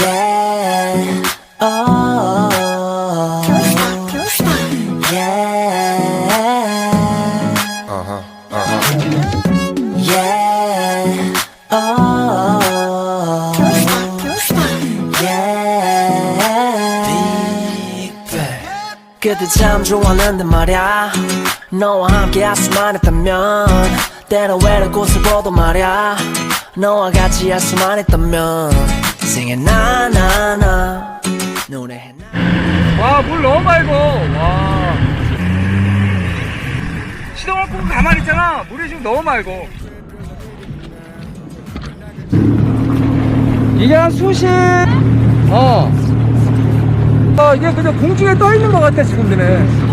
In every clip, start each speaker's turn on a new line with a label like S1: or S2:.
S1: Yeah. Oh. Yeah.
S2: Uh-huh. Uh-huh.
S1: Yeah. Oh. Yeah. 그때 참 좋았는데 말야 너와 함께 할 수만 있다면 때로 외로운 곳을 보도 말야 너와 같이 할 수만 있다면 Singing 나나나 노래해 나
S3: 와, 물 너무 맑어. 와. 시동을 끄고 가만히 있잖아. 물이 지금 너무 맑어. 이게 한 수십, 어. 어, 이게 그냥 공중에 떠 있는 것 같아, 지금 드네.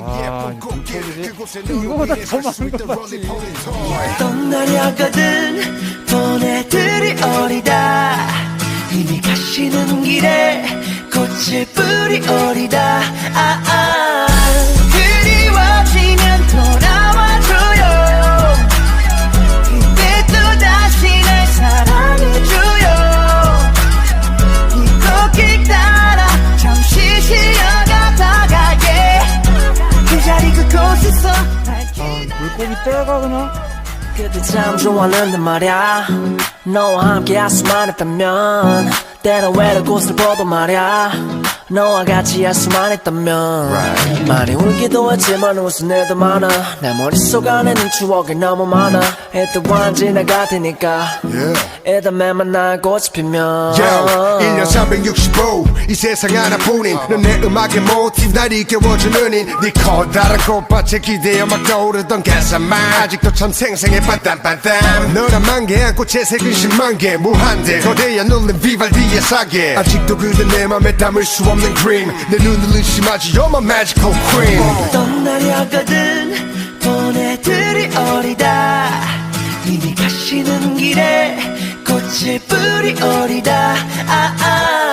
S3: 와, 이거보다 더 많은 것 같지.
S1: 날이었거든 보내들이 어리다 이미 가시는 길에 꽃을 뿌리 어리다 아, 아.
S3: 물고기 떼가 그냥.
S1: 그때 참 좋았는데 말야 너와 함께 있다면 때로 외로운 곳을 보도 말야 너와 같이 할 수만 있다면 많이 울기도 했지만 웃은 일도 많아. 내 머릿속 안에는 추억이 너무 많아. 일단 지나갈 테니까.
S2: Yeah.
S1: 일단 매만 날 꽃이 피면.
S2: Yo, 1년 365, 이 세상 하나뿐인 넌 내 음악의 모티브. 날 이겨워주는 인네 커다란 꽃밭에 기대어 막 떠오르던 가사만 아직도 참 생생해. 빤딴빤딴 너란 만개 안고 채색은 10만 개 무한대. 거대한 놀림 비발디의 사계. 아직도 그대 내 맘에 담을 수 없는 그림 내 눈을 의심하지 You're my magical queen.
S1: 날이었거든 보내들이 어리다. 이미 가시는 길에 꽃을 뿌리 어리다. 아, 아.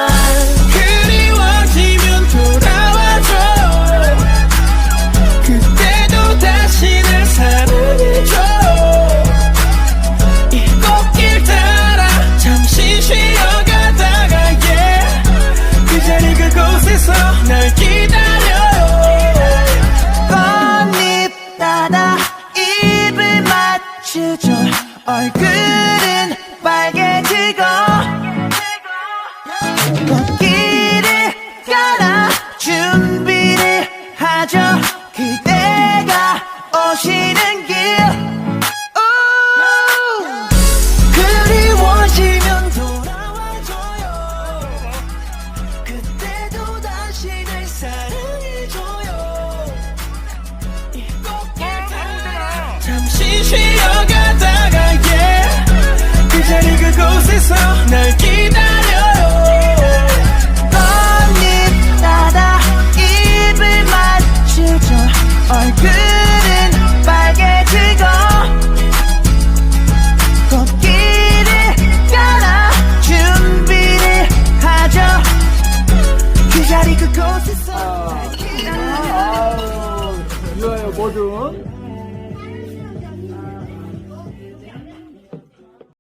S1: 맞추죠 얼굴은 빨개지고 꽃길을 깔아 준비를 하죠. 그대가 오시는 얼굴은 빨개지고 꽃길을 따라 준비를 하죠. 그 자리 그곳에서 아, 아유, 유아요 모두